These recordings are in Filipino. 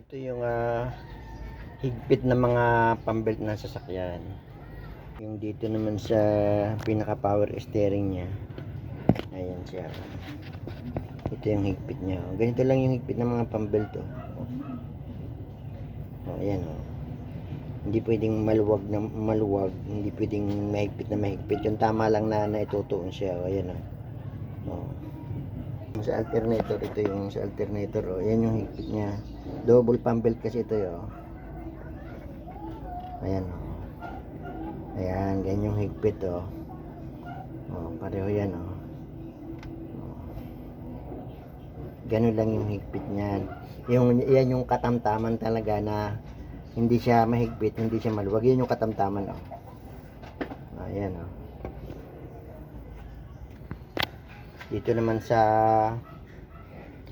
Ito yung ah, higpit na mga pambelt ng sasakyan. Yung dito naman sa pinaka power steering niya. Ayan siya. Ito yung higpit niya. Ganito lang yung higpit ng mga pambelt oh. Oh, ayan oh. Hindi pwedeng maluwag na maluwag, hindi pwedeng mahigpit na mahigpit. Yung tama lang na naitutuon siya. Oh, ayan. Oh. Sa alternator, ito yung sa alternator, oh. Yan yung higpit niya. Double pump belt kasi ito, oh. Ayan, oh. Ayan, ganyan yung higpit, oh. Oh, pareho yan, oh. Oh. Ganun lang yung higpit niyan. Yung, yan yung katamtaman talaga na hindi siya mahigpit, hindi siya maluwag. Yan yung katamtaman, oh. Ayan, oh. Dito naman sa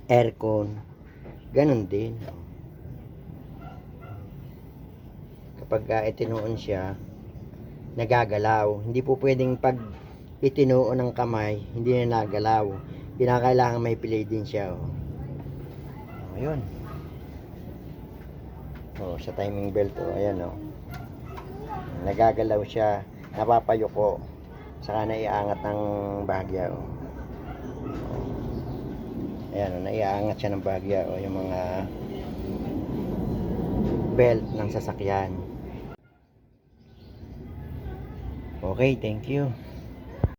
aircon, ganun din. Kapag uh, itinuon siya, nagagalaw. Hindi po pwedeng pag itinuon ng kamay, hindi na nagalaw. Kinakailangan may pilay din siya. Oh. Oh, ayun. Oh, sa timing belt, oh, ayan, oh. Nagagalaw siya, napapayuko. Saka naiangat ng bahagya, oh. Ayan, oh, naiangat siya ng bahagya, oh, yung mga belt ng sasakyan. Okay, thank you.